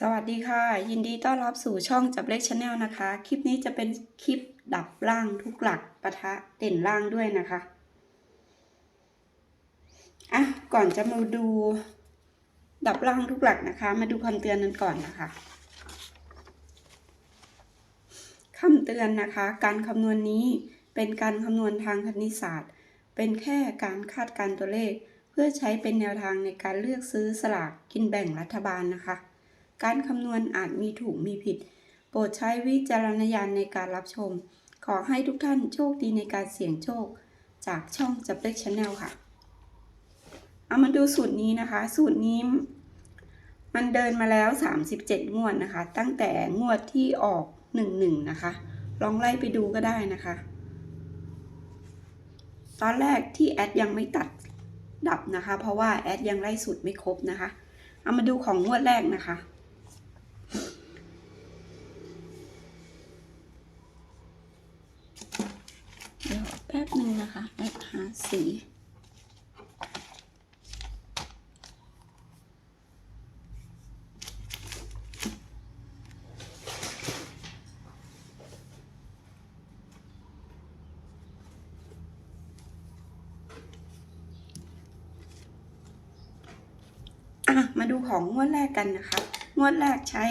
สวัสดีค่ะ ยินดีต้อนรับสู่ช่องจับเลขชาแนลนะคะ คลิปนี้จะเป็นคลิปดับล่างทุกหลักปะทะเด่นล่างด้วยนะคะอะก่อนจะมาดูดับล่างทุกหลักนะคะ มาดูคำเตือนกันก่อนนะคะคำเตือนนะคะ การคำนวณนี้เป็นการคำนวณทางคณิตศาสตร์ เป็นแค่การคาดการตัวเลข เพื่อใช้เป็นแนวทางในการเลือกซื้อสลากกินแบ่งรัฐบาลนะคะ การคำนวณอาจมีถูกมีผิด โปรดใช้วิจารณญาณในการรับชม ขอให้ทุกท่านโชคดีในการเสี่ยงโชค จากช่องจับเลขชาแนลค่ะ เอามาดูสูตรนี้นะคะ สูตรนี้ มันเดินมาแล้ว 37 งวดนะคะ ตั้งแต่งวดที่ออก 11 นะคะ ลองไล่ไปดูก็ได้นะคะ ตอนแรกที่แอดยังไม่ตัดดับนะคะ เพราะว่าแอดยังไล่สูตรไม่ครบนะคะเอามาดูของงวดแรกนะคะ เดี๋ยวแป๊บหนึ่งนะคะแอดหาสีอะมาดูของงวดแรกกันนะคะ งวดแรกใช้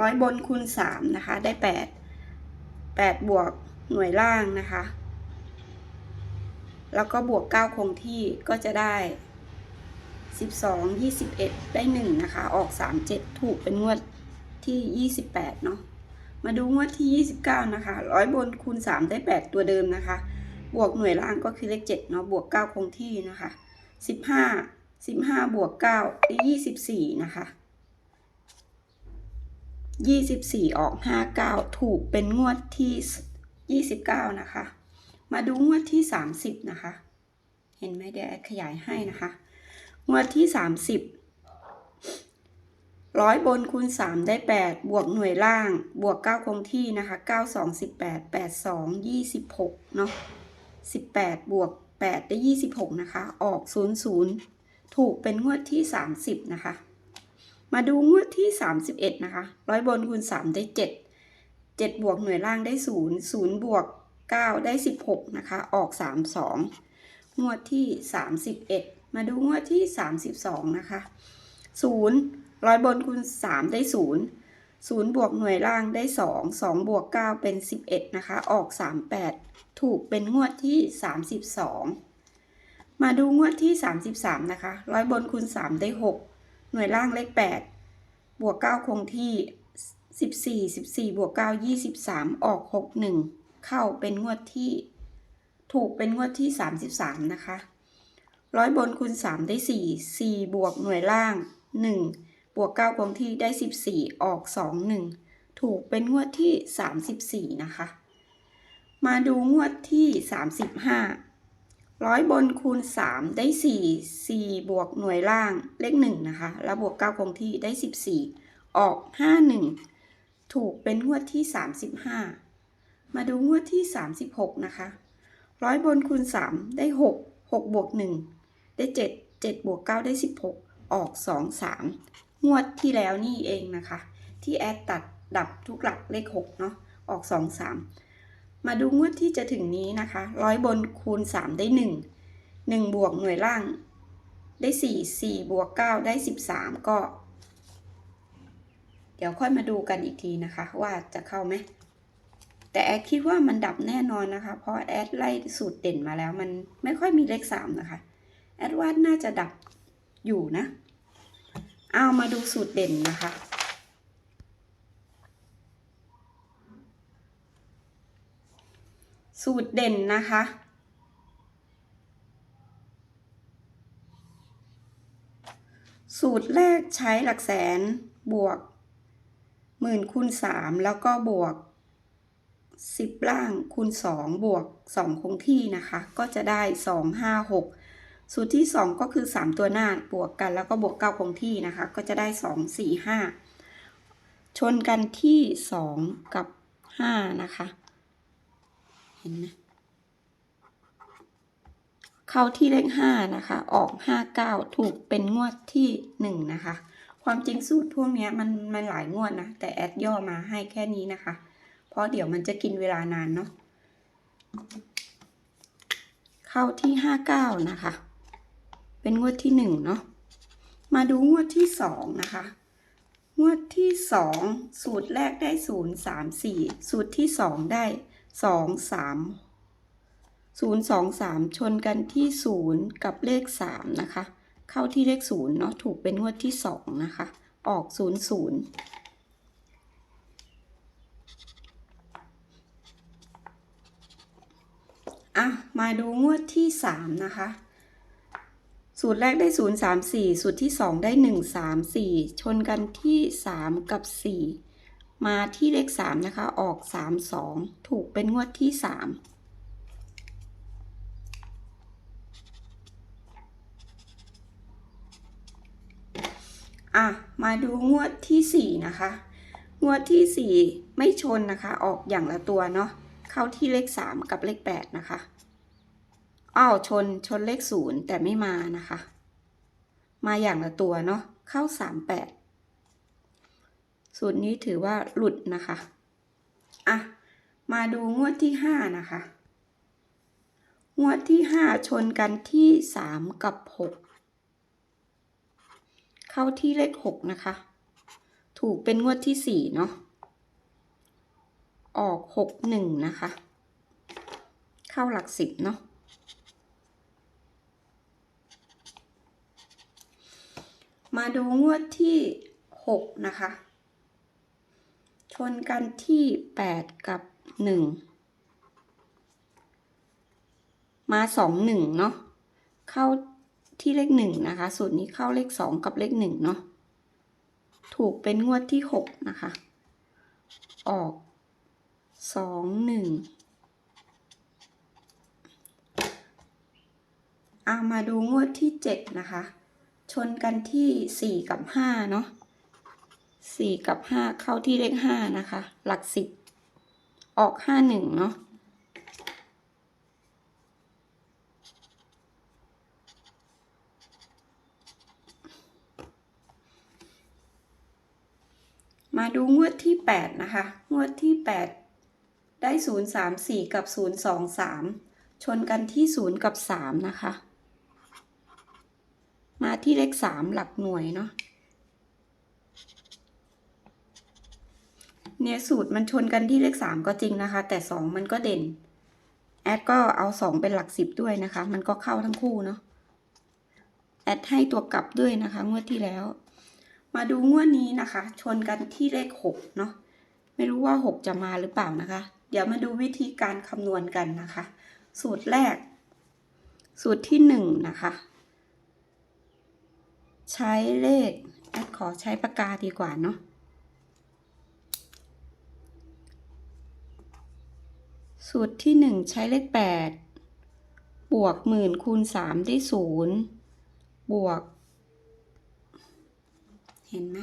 ร้อยบนคูณสามนะคะ ได้แปดแปดบวก หน่วยล่างนะคะ แล้วก็บวกเก้าคงที่ก็จะได้สิบสองยี่สิบเอ็ดได้หนึ่งนะคะ ออกสามเจ็ดถูกเป็นงวดที่ยี่สิบแปดเนาะมาดูงวดที่ยี่สิบเก้านะคะร้อยบนคูณสามได้แปดตัวเดิมนะคะ บวกหน่วยล่างก็คือเลขเจ็ดเนาะบวกเก้าคงที่นะคะสิบห้าสิบห้าบวกเก้าได้ยี่สิบสี่นะคะยี่สิบสี่ออกห้าเก้าถูกเป็นงวดที่ ยี่สิบเก้านะคะ มาดูงวดที่สามสิบนะคะ เห็นไหมเดี๋ยวขยายให้นะคะ งวดที่สามสิบร้อยบนคูณสามได้แปดบวกหน่วยล่าง บวกเก้าคงที่นะคะเก้าสองสิบแปดแปดสองยี่สิบหกเนาะสิบแปดบวกแปดได้ยี่สิบหกนะคะ ออกศูนย์ศูนย์ถูกเป็นงวดที่ 30 นะคะ มาดูงวดที่ 31 นะคะ ร้อยบนคูณ 3 ได้ 7 7 บวกหน่วยล่างได้ 0 0 บวก 9 ได้ 16 นะคะ ออก 32 งวดที่ 31 มาดูงวดที่ 32 นะคะ 0 ร้อยบนคูณ 3 ได้ 0 0 บวกหน่วยล่างได้ 2 2 บวก 9 เป็น 11 นะคะ ออก 38 ถูกเป็นงวดที่ 32 มาดูงวดที่ 33 นะคะ ร้อยบนคูณ 3 ได้ 6 หน่วยล่างเลข 8 บวก 9 คงที่ 14 14บวก9 23 ออก 61 เข้าเป็นงวดที่ ถูกเป็นงวดที่ 33 นะคะร้อยบนคูณ 3 ได้ 4 4 บวกหน่วยล่าง 1 บวก 9 คงที่ได้ 14 ออก 2 1 ถูกเป็นงวดที่ 34 นะคะ มาดูงวดที่ 35 ร้อยบนคูณ 3 ได้ 4 4 บวกหน่วยล่างเลข 1 นะคะ แล้วบวก 9 คงที่ได้ 14 ออก 51 ถูกเป็นงวดที่ 35 มาดูงวดที่ 36 นะคะร้อยบนคูณ 3 ได้ 6 6บวก1ได้ 7 7บวก9ได้ 16 ออก 2 3 งวดที่แล้วนี่เองนะคะ ที่แอดตัดดับทุกหลักเลข 6 เนาะออก 2 3 มาดูงวดที่จะถึงนี้นะคะร้อยบนคูณ 3 ได้ 1 1 บวกหน่วยล่างได้ 4 4 บวก 9 ได้ 13 ก็ เดี๋ยวค่อยมาดูกันอีกทีนะคะ ว่าจะเข้าไหมแต่แอดคิดว่ามันดับแน่นอนนะคะ เพราะแอดไล่สูตรเด่นมาแล้วมันไม่ค่อยมีเลข3นะคะ แอดว่าน่าจะดับอยู่นะ เอามาดูสูตรเด่นนะคะ สูตรเด่นนะคะ สูตรแรกใช้หลักแสนบวก หมื่นคูณสามแล้วก็บวกสิบล่างคูณสองบวกสองคงที่นะคะ ก็จะได้สองห้าหกสูตรที่สองก็คือสามตัวหน้าบวกกันแล้วก็บวกเก้าคงที่นะคะ ก็จะได้สองสี่ห้าชนกันที่สองกับห้านะคะ เห็นไหมเข้าที่เลขห้านะคะ ออกห้าเก้าถูกเป็นงวดที่หนึ่งนะคะ ความจริงสูตรพวกนี้มันมันหลายงวดนะ แต่แอดย่อมาให้แค่นี้นะคะ เพราะเดี๋ยวมันจะกินเวลานานเนาะเข้าที่ห้าเก้านะคะ เป็นงวดที่หนึ่งเนาะมาดูงวดที่สองนะคะ งวดที่สองสูตรแรกได้ศูนย์สามสี่สูตรที่สองได้สองสามศูนย์สองสามชนกันที่ศูนย์กับเลขสามนะคะ เข้าที่เลขศูนย์เนาะถูกเป็นงวดที่สองนะคะ ออกศูนย์ศูนย์อะ มาดูงวดที่สามนะคะ สูตรแรกได้ศูนย์สามสี่สูตรที่สองได้หนึ่งสามสี่ชนกันที่สามกับสี่มาที่เลขสามนะคะ ออกสามสองถูกเป็นงวดที่สาม อะ มาดูงวดที่สี่นะคะ งวดที่สี่ไม่ชนนะคะ ออกอย่างละตัวเนาะ เข้าที่เลขสามกับเลขแปดนะคะ อ้าวชนชนเลขศูนย์แต่ไม่มานะคะ มาอย่างละตัวเนาะ เข้าสามแปดสูตรนี้ถือว่าหลุดนะคะ อะ มาดูงวดที่ห้านะคะ งวดที่ห้าชนกันที่สามกับหก เข้าที่เลขหกนะคะ ถูกเป็นงวดที่สี่เนาะ ออกหกหนึ่งนะคะ เข้าหลักสิบเนาะ มาดูงวดที่หกนะคะ ชนกันที่แปดกับหนึ่งมาสองหนึ่งเนาะ เข้า ที่เลขหนึ่งนะคะ สูตรนี้เข้าเลขสองกับเลขหนึ่งเนาะ ถูกเป็นงวดที่หกนะคะ ออกสองหนึ่งอามาดูงวดที่เจ็ดนะคะ ชนกันที่สี่กับห้าเนาะสี่กับห้าเข้าที่เลขห้านะคะ หลักสิบออกห้าหนึ่งเนาะ มาดูงวดที่ 8 นะคะ งวดที่ 8 ได้ 0 3 4 กับ 0 2 3 ชนกันที่ 0 กับ 3 นะคะ มาที่เลข 3 หลักหน่วยเนาะเนี่ยสูตรมันชนกันที่เลข 3 ก็จริงนะคะ แต่ 2 มันก็เด่น แอดก็เอา 2 เป็นหลัก 10 ด้วยนะคะ มันก็เข้าทั้งคู่เนาะแอดให้ตัวกลับด้วยนะคะงวดที่แล้ว มาดูงวดนี้นะคะ ชนกันที่เลขหกเนาะ ไม่รู้ว่าหกจะมาหรือเปล่านะคะ เดี๋ยวมาดูวิธีการคำนวณกันนะคะ สูตรแรก สูตรที่หนึ่งนะคะ ใช้เลขแอดขอใช้ปากกาดีกว่าเนาะสูตรที่หนึ่งใช้เลขแปดบวกหมื่นคูณสามได้ศูนย์บวก เห็นไหม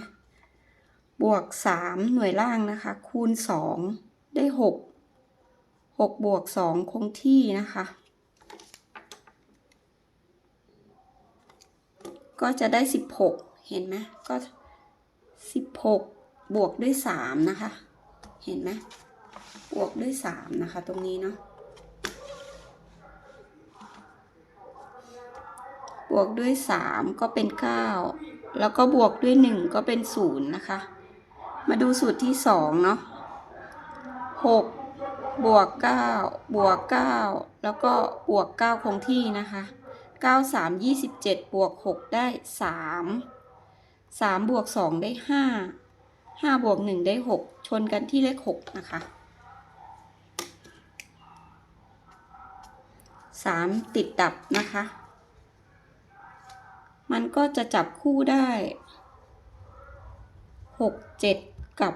บวกสามหน่วยล่างนะคะ คูณสองได้หกหกบวกสองคงที่นะคะ ก็จะได้สิบหกเห็นไหมก็สิบหกบวกด้วยสามนะคะ เห็นไหมบวกด้วยสามนะคะ ตรงนี้เนาะบวกด้วยสามก็เป็นเก้าแล้วก็บวกด้วยหนึ่งก็เป็นศูนย์นะคะ มาดูสูตรที่สองเนาะหกบวกเก้าบวกเก้าแล้วก็บวกเก้าคงที่นะคะเก้าสามยี่สิบเจ็ดบวกหกได้สามสามบวกสองได้ห้าห้าบวกหนึ่งได้หกชนกันที่เลขหกนะคะสามติดดับนะคะ มันก็จะจับคู่ได้หกเจ็ด กับ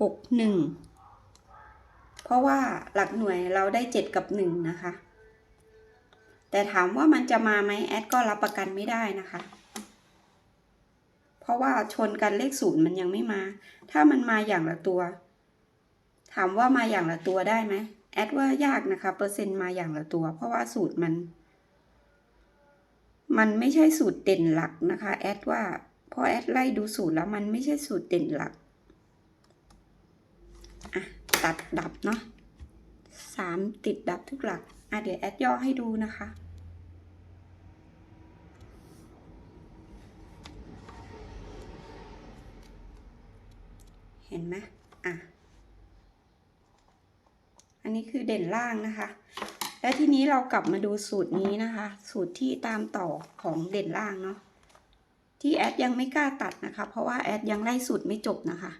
หกหนึ่งเพราะว่าหลักหน่วยเราได้เจ็ดกับหนึ่งนะคะ แต่ถามว่ามันจะมาไหมแอดก็รับประกันไม่ได้นะคะ เพราะว่าชนกันเลขศูนย์มันยังไม่มา ถ้ามันมาอย่างละตัว ถามว่ามาอย่างละตัวได้ไหมแอดว่ายากนะคะ เปอร์เซ็นต์มาอย่างละตัว เพราะว่าสูตรมัน มันไม่ใช่สูตรเด่นหลักนะคะ แอดว่าพราะแอดไล่ดูสูตรแล้วมันไม่ใช่สูตรเด่นหลัก ตัดดับเนาะสามติดดับทุกหลัก อะเดี๋ยวแอดย่อให้ดูนะคะ เห็นไหมอะ อันนี้คือเด่นล่างนะคะ และทีนี้เรากลับมาดูสูตรนี้นะคะ สูตรที่ตามต่อของเด่นล่างเนาะที่แอดยังไม่กล้าตัดนะคะ เพราะว่าแอดยังไล่สูตรไม่จบนะคะ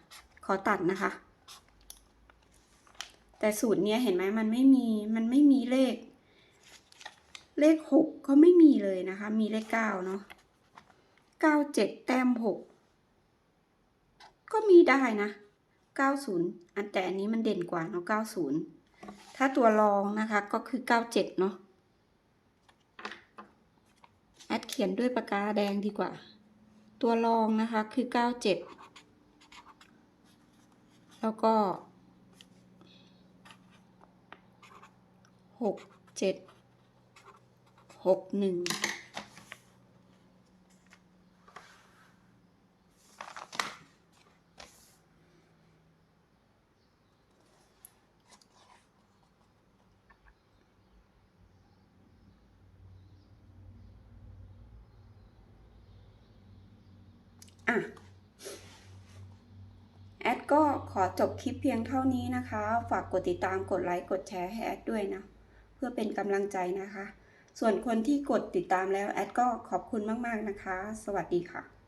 ขอตัดนะคะ แต่สูตรเนี้ยเห็นไหมมันไม่มีมันไม่มีเลข เลขหกก็ไม่มีเลยนะคะ มีเลขเก้าเนาะเก้าเจ็ดแต้มหกก็มีได้นะเก้าศูนย์อันแต่อันนี้มันเด่นกว่าเนาะเก้าศูนย์ถ้าตัวรองนะคะก็คือเก้าเจ็ดเนาะแอดเขียนด้วยปากกาแดงดีกว่า ตัวรองนะคะคือเก้าเจ็ดแล้วก็ หกเจ็ดหกหนึ่งอะแอดก็ขอจบคลิปเพียงเท่านี้นะคะ ฝากกดติดตามกดไลค์ กดแชร์ให้แอดด้วยนะ พื่อเป็นกำลังใจนะคะ ส่วนคนที่กดติดตามแล้วแอดก็ขอบคุณมาก ๆ นะคะ สวัสดีค่ะ